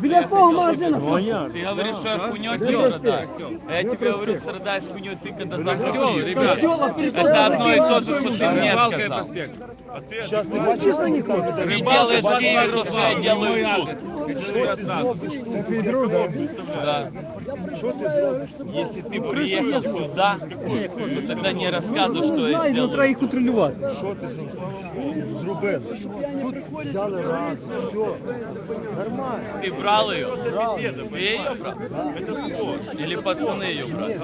Біля свого магазину. Ты говоришь, что я хуйней страдаешь. А я тебе говорю, страдаешь хуйней ты, когда заходил. ребят. Это одно и то же, что ты мне сказал. Сейчас не бачиш нікого? Ты делаешь в Киеве, что я делаю тут. Це твій друг, да? Да. Если ты приехал сюда, то тогда не рассказывай, что я Знаю, ну треба сделал. їх контролювати. Що ти зробив? Тут взяли раз, все. Нормально. Ты брал ее? Ты ее брал? Или пацаны ее брали?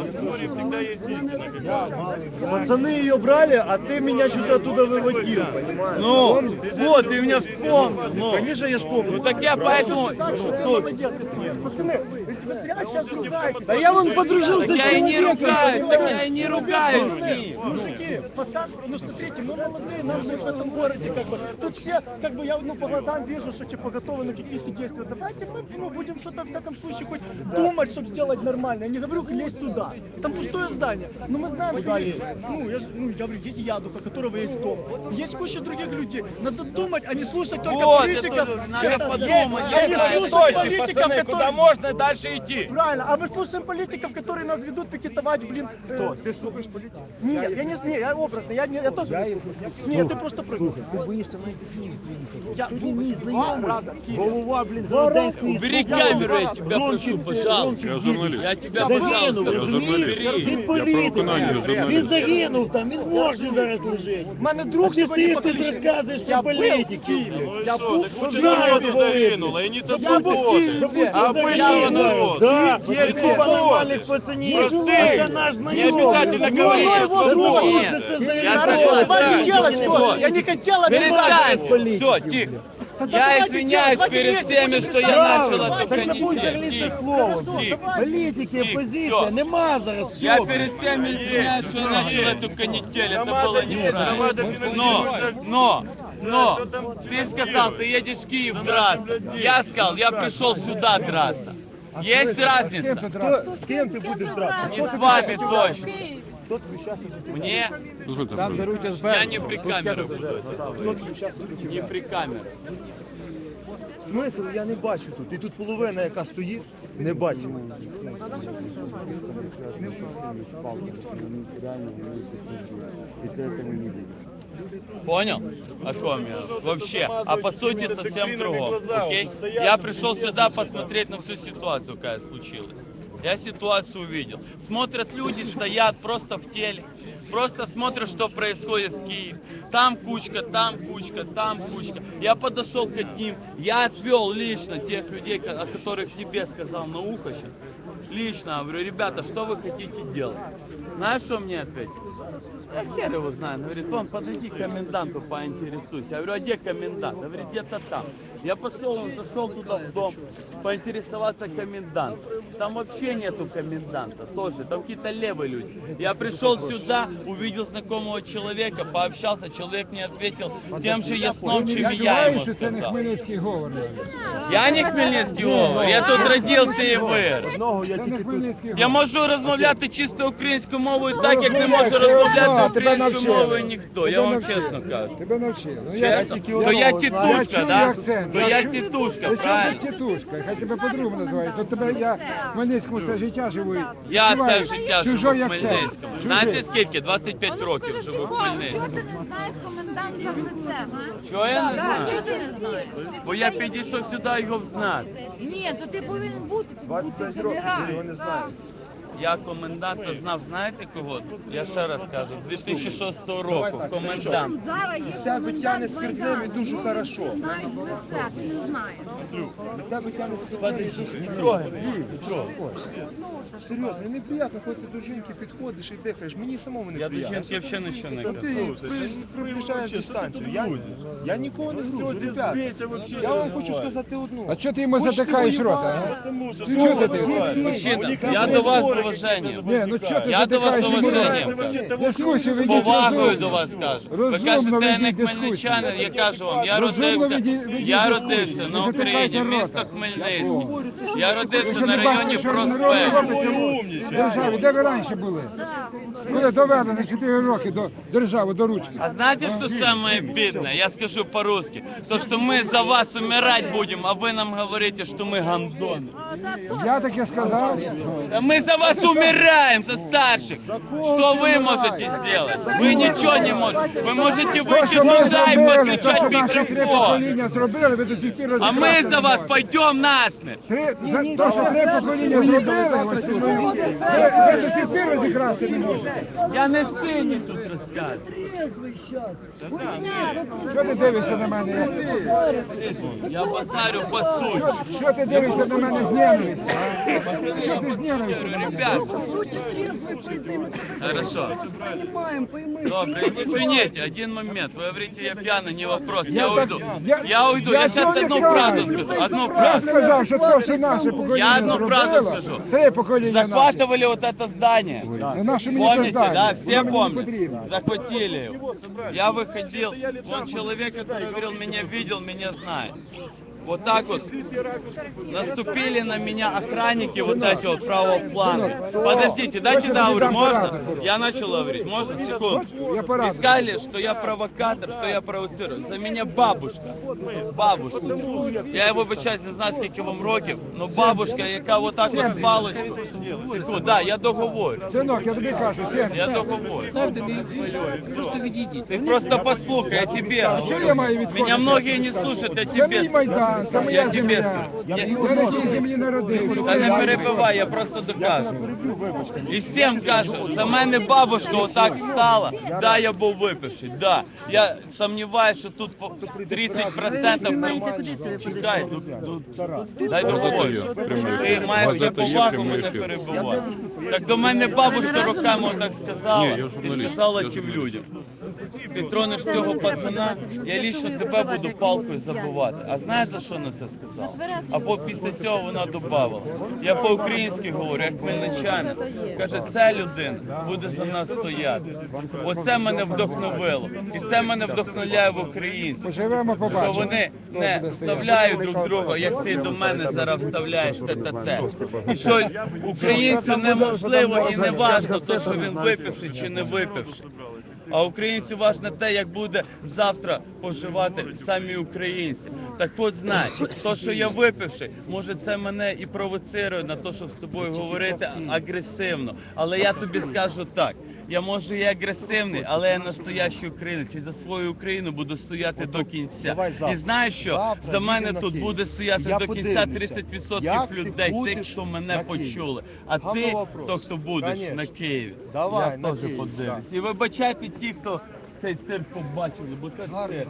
Пацаны ее брали, а ты меня что-то оттуда выводил, понимаешь? Ну, Помнишь? вот, ты меня вспомнил. Ну, Конечно, я вспомнил. ну так я поэтому... Да я вон подружился Так с я и не человеком, ругаюсь, так понимаешь? я и не ругаюсь с ним. Мужики, пацан, ну смотрите, мы молодые, нам же в этом городе как бы, тут все, как бы я ну по глазам вижу, что типа готовы на какие-то действия. Давайте мы ну, будем что-то в всяком случае хоть думать, чтобы сделать нормально. Я не говорю лезть туда. Там пустое здание. Но мы знаем, что есть, ну я, же, ну, я говорю, есть Ядуха, у которого есть дом. Есть куча других людей. Надо думать, а не слушать только Вот, политиков. это надо Честно, подумать, а я не знаю слушать точно, политиков, пацаны, которые... куда можно дальше идти. Правильно, а мы слушаем политиков, которые нас ведут пикетовать, блин. Кто? Ты слушаешь политиков? Нет, я не, не, я образно, я, не, я тоже не слушаю. Нет, ты просто прыгнул. Ти боїшся навіть Київ дзвінити. Я Тут мій два знайомий, раза в Киеве. голова, блін, Два Голоденської Убери служби. камеру, я тебя Ромчик, прошу, пожалуйста. Ромчик Я журналіст. Я тебя, Загинув, пожалуйста, розумієш? убери. Він Я про політик. виконання Він журналіст. загинув там, він може зараз лежить. У мене А друг ти сьогодні тут кличці. розказуєш Я про політики. Я був в Києві. ти загинула, и не то Я був. А обычного народа. Да, Є нормальних. Простих. Це. Не обязательно говорить, Ну, це за Я народ. согласен. Давайте Да. делать что Я не хотела! Все, тихо. Тогда Я давайте извиняюсь делать, давайте перед вместе всеми, будем что я решать. начал эту Так не будь канитель. залізти Тихо. словом. Тихо. Політики, Тихо. опозиція, Всё. нема зараз. Я всього. перед всеми извиняюсь, что я начал эту канитель. Это было неправильно. громада Но, финансирует. но, но, ты сказал, ты едешь в Киев драться. Я сказал, я пришел сюда драться. Есть разница? Хто- З ким ти будеш драти? Не с вами точно. Мне, там робить? я не при камерах буду это говорить. Не при камерах. Смисл я не бачу тут. І тут половина, яка стоїть, не бачу. Понял? О ком я? Вообще. А по сути совсем другом. Окей? Я пришел сюда посмотреть на всю ситуацию, какая случилась. Я ситуацию увидел. Смотрят люди, стоят просто в теле. Просто смотрят, что происходит в Киеве. Там кучка, там кучка, там кучка. Я подошел к одним, я отвел лично тех людей, о которых тебе сказал на ухо сейчас. Лично говорю, ребята, что вы хотите делать? Знаешь, что мне ответили? Я хер его знаю. Он Говорит, вон, подойди к коменданту, поинтересуйся. Я говорю, а где комендант? Говорит, где-то там. Я пошел, он зашел туда в дом, поинтересоваться комендант. Там вообще нету коменданта, тоже. Там какие-то левые люди. Я пришел сюда, увидел знакомого человека, пообщался, человек мне ответил тем же ясном, чем и я ему сказал. Я не Хмельницький говор, я тут родився і вирос. Одного я тільки тут. Я можу розмовляти чисто українською мовою так, як не може розмовляти українською мовою ніхто. Я вам чесно кажу. Тебе навчили. Ну, Чесно? тільки То я. Я тітушка, чую да? акцент. То Я я тітушка, Ти чого правильно? ти тітушка? Хай тебе по-другому називають. То тебе я в Хмельницькому все життя живу. і Я все співаю життя живу в акцент. Хмельницькому. Чужий. Знаєте скільки? 25 років живу в Чого ти не знаєш коменданта в лице, а? Чого я не Чого знаю? ти не знаєш? Бо я підійшов сюди його взнати. Ні, то ти повинен бути, тут бути 25 років, ви його не знаєте. Я коменданта знав, знаєте кого? Я ще раз кажу, з 2006 року комендант. Зараз є комендант Майдану. дуже хорошо. всі в лице, ти не знаєш. Не трогай мене, не трогай. Серйозно, мені неприємно, коли ти до жінки підходиш і дихаєш. Мені самому не Я до жінки взагалі нічого не Та кажу. ти приближаєш дистанцію. Я, я нікого не грузу, ребята. Я вам хочу сказати одну. А чого ти йому а? Чого ти? Мужчина, я до вас говорю уважением. Ні, ну чого ти Я до вас з затикаєш йому уваженням рот? кажу. Дискусію З ведіть повагою розумно. до вас кажу. Ви Розумно кажете, я не ведіть дискусію. хмельничанин, я кажу вам, я Розумно родився, ведіть- ведіть я дискусію. родився Не на Україні, затикайте рота. місто Хмельницький. Я Ви родився що на не районі бачите, що в народі Проспект. робиться в державі? Де ви раніше були? Коли довели за 4 роки до держави, до ручки. А знаете, что самое обидное? Я скажу по-русски. То, что мы за вас умирать будем, а вы нам говорите, что мы гандоны. Я таке сказав. Да мы за вас умираем, за старших. Что вы можете сделать? Вы ничего не можете. Вы можете То, выйти що ми туда и зробили, то, подключать що наші три микрофон. покоління зробили, ви до сих пір А мы розібратися за не вас можете. пойдем насмерть. Три, за, то, що три покоління зробили, ось тут, ви, ви до сих пір розігратися не можете. Я не сині тут розказую. Що ти дивишся на мене? як- Я базарю по суті. Що, що ти дивишся на мене з ненавистю? а? Що ти з ненавистю на мене? Ребят, хорошо. Добре, извините, один момент. Вы говорите, я пьяный, не вопрос. Я Я так- уйду. я- Я уйду. я Я сейчас не одну пьяный. фразу скажу. Одну Я фразу. сказав, що то, що наше покоління Я одну зробило, фразу скажу. Три покоління наші. Захватывали вот это здание. На наше мені це Помните, здання. да? Воно Все мені не помнят. потрібно. Захватили его. Я выходил, вон человек, который говорил, меня видел, меня знает. Вот так вот наступили на меня охранники вот эти вот правого фланга. Подождите, дайте договорю, можно? Я начал говорить, можно? Секунду. Я И порадую. сказали, что я провокатор, что я провоцирую. За меня бабушка. Бабушка. Я вибачаюсь, не знаю, скільки вам років, але бабушка, яка отак от з паличкою. Секунду, да, я договорю. Синок, я тобі кажу, сім. Я договорю. Просто відійдіть. Ты просто послухай, я тебе Що я говорю. маю відходити? Меня многие не слушают, я Це тебе мій скажу. майдан, Це Я моя земля. скажу. Я Я- на цій землі народився. Та не перебивай, я просто докажу. І всім кажу, за мене бабушка отак стала, да, я був випивший, да. Я сумніваюся, що тут по 30% Чекай, ну, ну, дай договорю. Ти маєш не повагу мене перебивати. Так до мене бабушка руками отак сказала і сказала тим людям. Ти тронеш цього пацана, я лічно тебе буду палкою забивати. А знаєш за що на це сказала? А по- після цього вона додавала. Я по-українськи говорю, як хмельничанин. Каже, ця людина буде за нас стояти. Оце мене вдохновило. І це мене вдохновляє в українців. Що вони не вставляють друг друга, як ти до мене зараз вставляєш те-те-те. І що українцю неможливо і не важно, то, що він випивши чи не випивши. А українцю важно те, як буде завтра поживати самі українці. Так от знай, то, що я випивши, може це мене і провоцирує на те, щоб з тобою говорити агресивно. Але я тобі скажу так. Я може і агресивний, але я настоящий українець і за свою Україну буду стояти до кінця. І знаєш що? За мене тут буде стояти до кінця подивлюся, 30% як людей, тих, хто мене почули. А ти, на вопрос. то хто будеш на Києві, Давай, я теж подивлюсь. І вибачайте ті, хто цей цирк побачили, бо це цирк.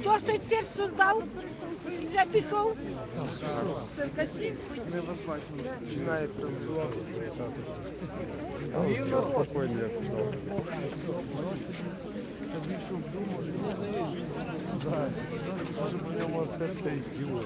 Хто ж той цирк создав? Вже пішов? Циркачі? Може по ньому серце ідіот.